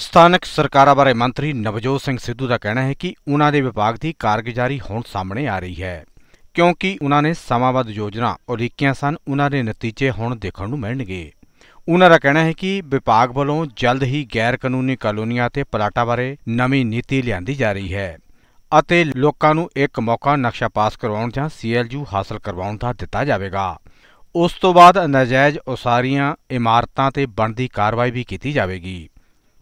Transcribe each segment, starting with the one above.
ਸਥਾਨਕ ਸਰਕਾਰਾਂ ਬਾਰੇ ਮੰਤਰੀ ਨਵਜੋਤ ਸਿੰਘ ਸਿੱਧੂ ਦਾ ਕਹਿਣਾ ਹੈ ਕਿ ਉਹਨਾਂ ਦੇ ਵਿਭਾਗ ਦੀ ਕਾਰਗੁਜ਼ਾਰੀ ਹੁਣ ਸਾਹਮਣੇ ਆ ਰਹੀ ਹੈ, ਕਿਉਂਕਿ ਉਹਨਾਂ ਨੇ ਸਮਾਂਬੱਧ ਯੋਜਨਾ ਉਲੀਕੀਆਂ ਸਨ, ਉਹਨਾਂ ਦੇ ਨਤੀਜੇ ਹੁਣ ਦੇਖਣ ਨੂੰ ਮਿਲਣਗੇ। ਉਹਨਾਂ ਦਾ ਕਹਿਣਾ ਹੈ ਕਿ ਵਿਭਾਗ ਵੱਲੋਂ ਜਲਦ ਹੀ ਗੈਰ ਕਾਨੂੰਨੀ ਕਾਲੋਨੀਆਂ ਤੇ ਪਲਾਟਾਂ ਬਾਰੇ ਨਵੀਂ ਨੀਤੀ ਲਿਆਂਦੀ ਜਾ ਰਹੀ ਹੈ ਅਤੇ ਲੋਕਾਂ ਨੂੰ ਇੱਕ ਮੌਕਾ ਨਕਸ਼ਾ ਪਾਸ ਕਰਵਾਉਣ ਜਾਂ ਸੀਐਲਯੂ ਹਾਸਲ ਕਰਵਾਉਣ ਦਾ ਦਿੱਤਾ ਜਾਵੇਗਾ। ਉਸ ਤੋਂ ਬਾਅਦ ਨਾਜਾਇਜ਼ ਉਸਾਰੀਆਂ, ਇਮਾਰਤਾਂ ਤੇ ਬਣਦੀ ਕਾਰਵਾਈ ਵੀ ਕੀਤੀ ਜਾਵੇਗੀ।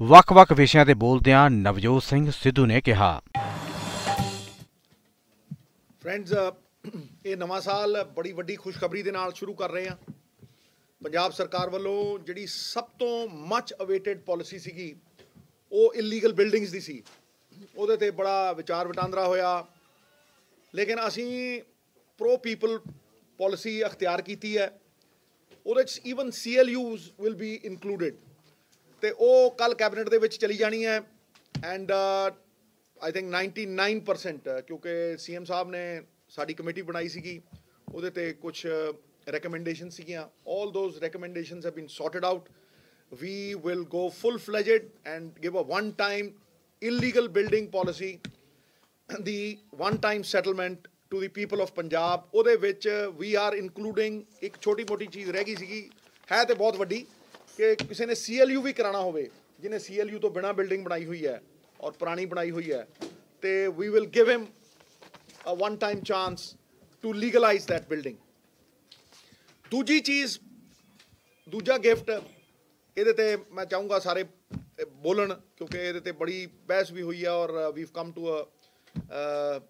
ਵੱਖ-ਵੱਖ ਵਿਸ਼ਿਆਂ ਤੇ ਬੋਲਦਿਆਂ ਨਵਜੋਤ ਸਿੰਘ ਸਿੱਧੂ ਨੇ ਕਿਹਾ। ਫਰੈਂਡਸ ਇਹ ਨਵਾਂ ਸਾਲ ਬੜੀ ਵੱਡੀ ਖੁਸ਼ਖਬਰੀ ਦੇ ਨਾਲ ਸ਼ੁਰੂ ਕਰ ਰਹੇ ਹਾਂ। ਪੰਜਾਬ ਸਰਕਾਰ ਵੱਲੋਂ ਜਿਹੜੀ ਸਭ ਤੋਂ ਮੱਚ ਅਵੇਟਡ ਪਾਲਿਸੀ ਸੀਗੀ, ਉਹ ਇਲੀਗਲ ਬਿਲਡਿੰਗਸ ਦੀ ਸੀ। ਉਹਦੇ ਤੇ ਬੜਾ ਵਿਚਾਰ ਵਟਾਂਦਰਾ ਹੋਇਆ। ਲੇਕਿਨ ਅਸੀਂ ਪ੍ਰੋ ਪੀਪਲ ਪਾਲਿਸੀ ਅਖਤਿਆਰ ਕੀਤੀ ਹੈ। ਉਹਦੇ ਚ even CLUs will be included ਤੇ ਉਹ ਕੱਲ ਕੈਬਨਿਟ ਦੇ ਵਿੱਚ ਚਲੀ ਜਾਣੀ ਹੈ ਐਂਡ ਆਈ ਥਿੰਕ 99% ਕਿਉਂਕਿ ਸੀਐਮ ਸਾਹਿਬ ਨੇ ਸਾਡੀ ਕਮੇਟੀ ਬਣਾਈ ਸੀਗੀ ਉਹਦੇ ਤੇ ਕੁਝ ਰეკਮੈਂਡੇਸ਼ਨ ਸੀਗੀਆਂ 올 those recommendations have been sorted out we will go full fledged and give a one time illegal building policy the one time settlement to the people of Punjab ਉਹਦੇ ਵਿੱਚ ਵੀ ਆਰ ਇਨਕਲੂਡਿੰਗ ਇੱਕ ਛੋਟੀ ਮੋਟੀ ਚੀਜ਼ ਰਹਿ ਗਈ ਸੀਗੀ ਹੈ ਤੇ ਬਹੁਤ ਵੱਡੀ ਕਿ ਕਿਸੇ ਨੇ CLU ਵੀ ਕਰਾਣਾ ਹੋਵੇ, ਜਿਹਨੇ CLU ਤੋਂ ਬਿਨਾ ਬਿਲਡਿੰਗ ਬਣਾਈ ਹੋਈ ਹੈ ਔਰ ਪੁਰਾਣੀ ਬਣਾਈ ਹੋਈ ਹੈ, ਤੇ we will give him a one time chance to legalise that building ਦੂਜੀ ਚੀਜ਼, ਦੂਜਾ ਗਿਫਟ ਇਹਦੇ ਤੇ ਮੈਂ ਚਾਹੂੰਗਾ ਸਾਰੇ ਬੋਲਣ, ਕਿਉਂਕਿ ਇਹਦੇ ਤੇ ਬੜੀ ਬਹਿਸ ਵੀ ਹੋਈ ਹੈ ਔਰ we've come to a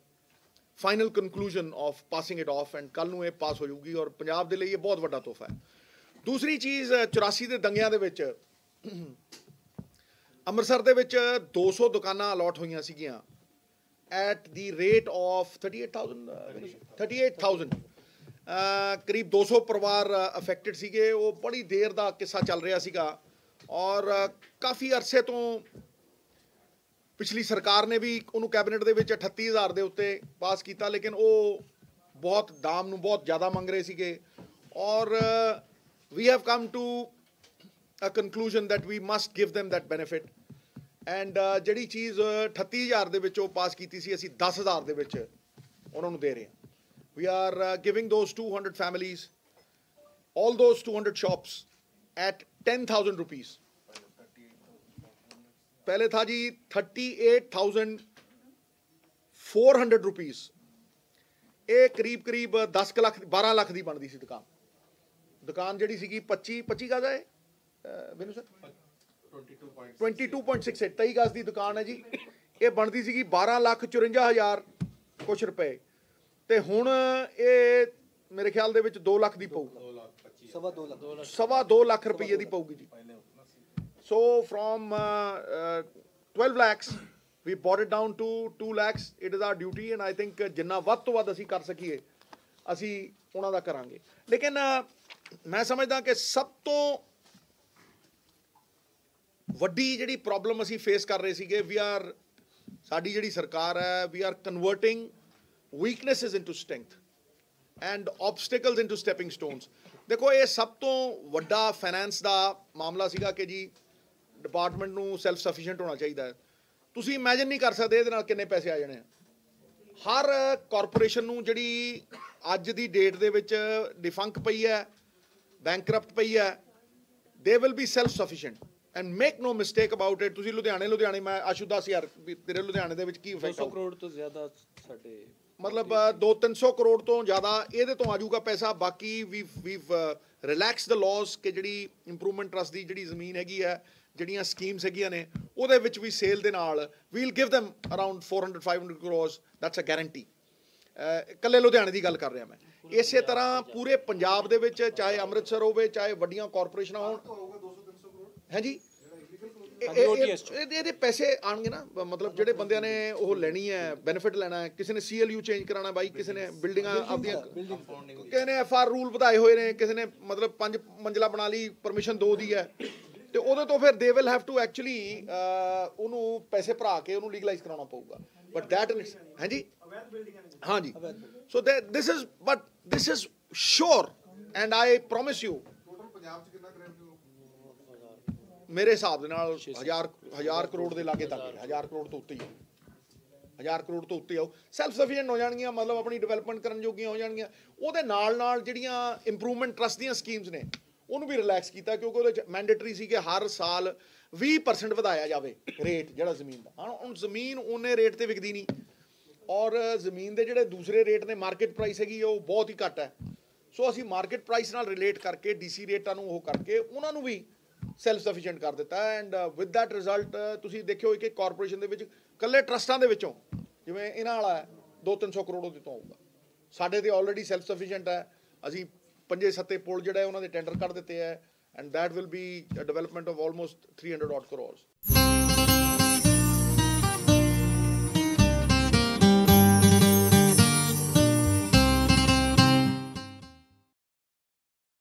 final conclusion of passing it off and ਕੱਲ ਨੂੰ ਇਹ ਪਾਸ ਹੋ ਜਾਊਗੀ ਔਰ ਪੰਜਾਬ ਦੇ ਲਈ ਇਹ ਬਹੁਤ ਵੱਡਾ ਤੋਹਫਾ ਹੈ। ਦੂਸਰੀ ਚੀਜ਼ ਅ, 84 ਦੇ ਦੰਗਿਆਂ ਦੇ ਵਿੱਚ ਅੰਮ੍ਰਿਤਸਰ ਦੇ ਵਿੱਚ 200 ਦੁਕਾਨਾਂ ਅਲਾਟ ਹੋਈਆਂ ਸੀਗੀਆਂ। At the rate of 38000 uh, 38000 ਅਹ ਕਰੀਬ 200 ਪਰਿਵਾਰ ਅਫੈਕਟਡ ਸੀਗੇ। ਉਹ ਬੜੀ ਦੇਰ ਦਾ ਕਿੱਸਾ ਚੱਲ ਰਿਹਾ ਸੀਗਾ। ਔਰ ਕਾਫੀ ਅਰਸੇ ਤੋਂ ਪਿਛਲੀ ਸਰਕਾਰ ਨੇ ਵੀ ਉਹਨੂੰ ਕੈਬਨਿਟ ਦੇ ਵਿੱਚ 38000 ਦੇ ਉੱਤੇ ਪਾਸ ਕੀਤਾ ਲੇਕਿਨ ਉਹ ਬਹੁਤ ਦਾਮ ਨੂੰ ਬਹੁਤ ਜ਼ਿਆਦਾ ਮੰਗ ਰਹੇ ਸੀਗੇ। ਔਰ we have come to a conclusion that we must give them that benefit and ਜਿਹੜੀ ਚੀਜ਼ ਅ, 38000 ਦੇ ਵਿੱਚ ਉਹ ਪਾਸ ਕੀਤੀ ਸੀ ਅਸੀਂ 10000 ਦੇ ਵਿੱਚ ਉਹਨਾਂ ਨੂੰ ਦੇ ਰਹੇ ਹਾਂ we are giving those 200 families all those 200 shops at 10000 rupees पहले था जी 38400 rupees ਇਹ ਕਰੀਬ ਕਰੀਬ 10 ਕੁ ਲੱਖ 12 ਲੱਖ ਦੀ ਬਣਦੀ ਸੀ ਦੁਕਾਨ ਦੁਕਾਨ ਜਿਹੜੀ ਸੀਗੀ 25 25 ਗਜ਼ ਹੈ ਮੈਨੂੰ ਸਰ? 22.68 23 ਗਜ਼ ਦੀ ਦੁਕਾਨ ਹੈ ਜੀ? ਇਹ ਬਣਦੀ ਸੀਗੀ 12 ਲੱਖ 54 ਹਜ਼ਾਰ ਕੁਛ ਰੁਪਏ। ਤੇ ਹੁਣ ਇਹ ਮੇਰੇ ਖਿਆਲ ਦੇ ਵਿੱਚ 2 ਲੱਖ ਦੀ ਪਊ। ਸਵਾ ਦੋ ਲੱਖ। ਸਵਾ 2 ਲੱਖ ਰੁਪਏ ਦੀ ਪਊਗੀ ਜੀ। So. From 12 lakhs we brought it down to 2 lakhs. It is our duty and i think ਜਿੰਨਾ ਵੱਧ ਤੋਂ ਵੱਧ ਅਸੀਂ ਕਰ ਸਕੀਏ ਅਸੀਂ ਉਹਨਾਂ ਦਾ ਕਰਾਂਗੇ। ਲੇਕਿਨ ਮੈਂ ਸਮਝਦਾ ਕਿ ਸਭ ਤੋਂ ਵੱਡੀ ਜਿਹੜੀ ਪ੍ਰੋਬਲਮ ਅਸੀਂ ਫੇਸ ਕਰ ਰਹੇ ਸੀਗੇ ਵੀ ਆਰ ਸਾਡੀ ਜਿਹੜੀ ਸਰਕਾਰ ਹੈ we are converting weaknesses into strength and obstacles into stepping stones ਦੇਖੋ, ਇਹ ਸਭ ਤੋਂ ਵੱਡਾ ਫਾਈਨੈਂਸ ਦਾ ਮਾਮਲਾ ਸੀਗਾ ਕਿ ਜੀ ਡਿਪਾਰਟਮੈਂਟ ਨੂੰ ਸੈਲਫ ਸਫੀਸ਼ੀਐਂਟ ਹੋਣਾ ਚਾਹੀਦਾ ਹੈ। ਤੁਸੀਂ ਇਮੇਜਿਨ ਨਹੀਂ ਕਰ ਸਕਦੇ ਇਹਦੇ ਨਾਲ ਕਿੰਨੇ ਪੈਸੇ ਆ ਜਾਣੇ ਆ। ਹਰ ਕਾਰਪੋਰੇਸ਼ਨ ਨੂੰ ਜਿਹੜੀ ਅੱਜ ਦੀ ਡੇਟ ਦੇ ਵਿੱਚ ਡਿਫੰਕ ਪਈ ਹੈ ਬੈਂਕਰਪਟ ਪਈ ਹੈ they will be self sufficient and make no mistake about it ਤੁਸੀਂ ਲੁਧਿਆਣੇ ਲੁਧਿਆਣੇ ਮੈਂ ਆਸ਼ੂ ਦਸ ਯਾਰ ਤੇਰੇ ਲੁਧਿਆਣੇ ਦੇ ਵਿੱਚ ਕੀ ਇਫੈਕਟ 200 ਕਰੋੜ ਤੋਂ ਜ਼ਿਆਦਾ ਸਾਡੇ ਮਤਲਬ 2-300 ਕਰੋੜ ਤੋਂ ਜ਼ਿਆਦਾ ਇਹਦੇ ਤੋਂ ਆਜੂਗਾ ਪੈਸਾ ਬਾਕੀ ਵੀ ਵੀ ਰਿਲੈਕਸ ਦ ਲਾਜ਼ ਕਿ ਜਿਹੜੀ ਇੰਪਰੂਵਮੈਂਟ ਟਰਸਟ ਦੀ ਜਿਹੜੀ ਜ਼ਮੀਨ ਹੈਗੀ ਹੈ ਜਿਹੜੀਆਂ ਸਕੀਮਸ ਹੈਗੀਆਂ ਨੇ ਉਹਦੇ ਵਿੱਚ ਵੀ ਸੇਲ ਦੇ ਨਾਲ we'll give them around 400 500 crores that's a guarantee ਇਕੱਲੇ ਲੁਧਿਆਣੇ ਦੀ ਗੱਲ ਕਰ ਰਿਹਾ ਮੈਂ। ਇਸੇ ਤਰ੍ਹਾਂ ਪੂਰੇ ਪੰਜਾਬ ਦੇ ਵਿੱਚ ਚਾਹੇ ਅੰਮ੍ਰਿਤਸਰ ਹੋਵੇ ਚਾਹੇ ਵੱਡੀਆਂ ਕਾਰਪੋਰੇਸ਼ਨਾਂ ਹੋਣ। ਇਹ- ਇਹਦੇ ਪੈਸੇ ਆਣਗੇ ਨਾ। ਮਤਲਬ ਜਿਹੜੇ ਬੰਦਿਆਂ ਨੇ ਉਹ ਲੈਣੀ ਹੈ ਬੈਨੀਫਿਟ ਲੈਣਾ ਹੈ। ਕਿਸੇ ਨੇ ਸੀਐਲਯੂ ਚੇਂਜ ਕਰਾਣਾ ਬਾਈ ਕਿਸੇ ਨੇ ਬਿਲਡਿੰਗਾਂ ਆਪਦੀਆਂ ਕਿਸੇ ਨੇ ਐਫਆਰ ਰੂਲ ਵਧਾਏ ਹੋਏ ਨੇ ਕਿਸੇ ਨੇ ਮਤਲਬ ਪੰਜ ਮੰਜ਼ਲਾ ਬਣਾ ਲਈ ਪਰਮਿਸ਼ਨ ਦੋ ਦੀ ਹੈ। ਤੇ ਉਹਦੇ ਤੋਂ ਫਿਰ they will have to actually ਉਹਨੂੰ ਪੈਸੇ ਭਰਾ ਕੇ ਉਹਨੂੰ ਲੀਗਲਾਈਜ਼ ਕਰਾਉਣਾ ਪਊਗਾ। ਬਟ ਦੈਟ ਹਾਂਜੀ? ਹਾਂਜੀ। So this is but this is sure and I promise you ਮੇਰੇ ਹਿਸਾਬ ਦੇ ਨਾਲ 1000 1000 ਕਰੋੜ ਦੇ ਲਾਗੇ ਤੱਕ 1000 ਕਰੋੜ ਤੋਂ ਉੱਤੇ ਹੀ ਹੈ। 1000 ਕਰੋੜ ਤੋਂ ਉੱਤੇ ਆਉ ਸੈਲਫ ਸਫੀਸ਼ੀਐਂਟ ਹੋ ਜਾਣਗੀਆਂ ਮਤਲਬ ਆਪਣੀ ਡਿਵੈਲਪਮੈਂਟ ਕਰਨ ਜੋਗੀਆਂ ਹੋ ਜਾਣਗੀਆਂ। ਉਹਦੇ ਨਾਲ ਨਾਲ ਜਿਹੜੀਆਂ ਇੰਪਰੂਵਮੈਂਟ ਟਰਸਟ ਦੀਆਂ ਸਕੀਮਸ ਨੇ ਉਹਨੂੰ ਵੀ ਰਿਲੈਕਸ ਕੀਤਾ ਕਿਉਂਕਿ ਉਹਦੇ ਚ ਮੈਂਡੇਟਰੀ ਸੀ ਕਿ ਹਰ ਸਾਲ 20% ਵਧਾਇਆ ਜਾਵੇ ਰੇਟ ਜਿਹੜਾ ਜ਼ਮੀਨ ਦਾ। ਹੁਣ ਜ਼ਮੀਨ ਉਹਨੇ ਰੇਟ ਤੇ ਵਿਕਦੀ ਨਹੀਂ। ਔਰ ਜ਼ਮੀਨ ਦੇ ਜਿਹੜੇ ਦੂਸਰੇ ਰੇਟ ਨੇ ਮਾਰਕੀਟ ਪ੍ਰਾਈਸ ਹੈਗੀ ਉਹ ਬਹੁਤ ਹੀ ਘੱਟ ਹੈ। ਸੋ ਅਸੀਂ ਮਾਰਕੀਟ ਪ੍ਰਾਈਸ ਨਾਲ ਰਿਲੇਟ ਕਰਕੇ ਡੀਸੀ ਰੇਟਾਂ ਨੂੰ ਉਹ ਕਰਕੇ ਉਹਨਾਂ ਨੂੰ ਵੀ ਸੈਲਫ ਸਫੀਸ਼ੀਐਂਟ ਕਰ ਦਿੱਤਾ ਐਂਡ ਵਿਦ that ਰਿਜ਼ਲਟ ਤੁਸੀਂ ਦੇਖਿਓ ਕਿ ਕਾਰਪੋਰੇਸ਼ਨ ਦੇ ਵਿੱਚ ਕੱਲੇ ਟਰਸਟਾਂ ਦੇ ਵਿੱਚੋਂ, ਜਿਵੇਂ ਇਹਨਾਂ ਵਾਲਾ ਹੈ 2-300 ਕਰੋੜ ਉਹਦੇ ਤੋਂ ਆਊਗਾ। ਸਾਡੇ ਤੇ ਆਲਰੇਡੀ ਸੈਲਫ ਸਫੀਸ਼ੀਐਂਟ ਹੈ। ਅਸੀਂ ਪੰਜੇ ਸੱਤੇ ਪੁਲ ਜਿਹੜਾ ਹੈ, ਉਹਨਾਂ ਦੇ ਟੈਂਡਰ ਕੱਢ ਦਿੱਤੇ ਹੈ। And that will be development development of almost 300 odd crores